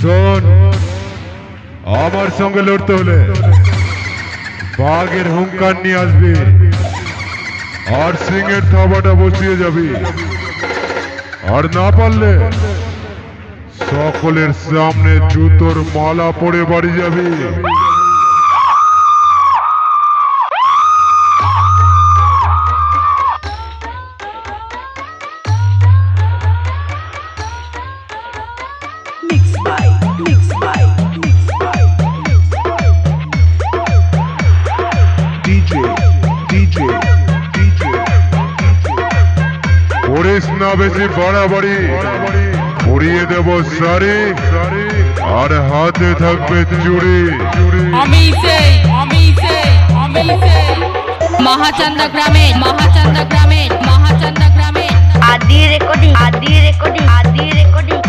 শোন, আমার সঙ্গে লড়তে হলে বাঘের হুঙ্কার নিয়ে আসবি, আর সিংহের থাবাটা বসিয়ে যাবি। আর না পারলে সকলের সামনে জুতোর মালা পরে বাড়ি যাবি। বেশি বাড়াবাড়ি। পরিয়ে দেব সারি আর হাতে থাকবে চুড়ি। আমি সেই আমি সেই আমি সেই। মহাচন্দ্র গ্রামে মহাচন্দ্র গ্রামে মহাচন্দ্র গ্রামে। আদি রেকর্ডিং আদি রেকর্ডিং আদি রেকর্ডিং।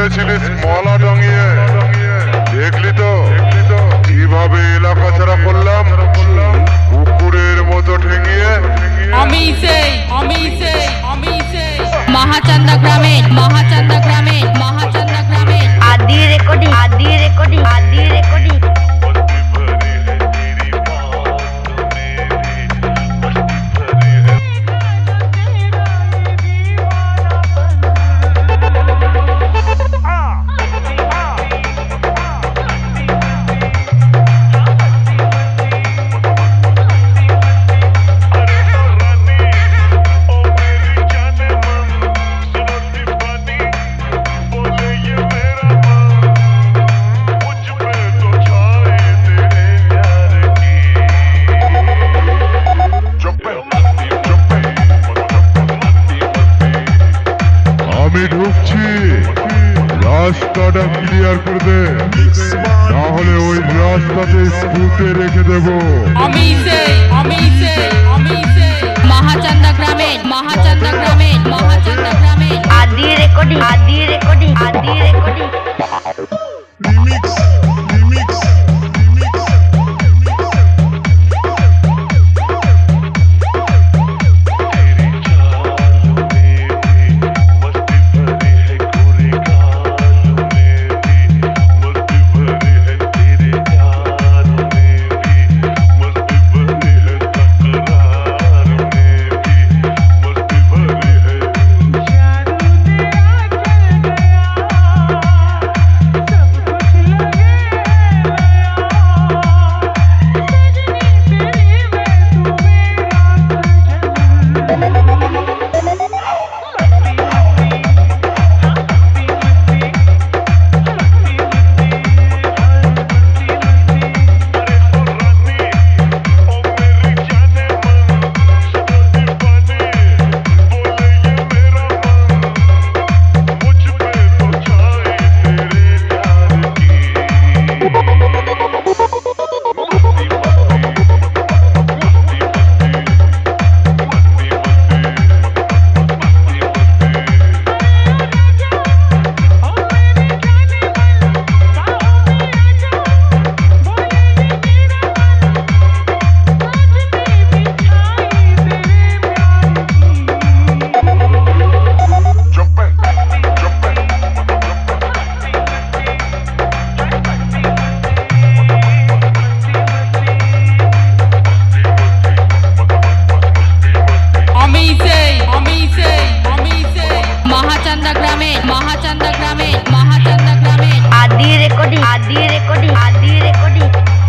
এসেছিলিস মলা ডঙিয়ে দেখলি তো? কীভাবে এলাকা ছাড়া করলাম? কুকুরের মতো ঠেঙিয়ে। আমি সেই আমি সেই আমি সেই। মহাচান্দা গ্রামে মহাচান্দা গ্রামে, মহাচান্দা আমি ঢুকছি। রাস্তাটা ক্লিয়ার করে দে। তাহলে ওই রাস্তাতে স্কুটে রেখে দেবো। আমি আমি recording, RDA recording.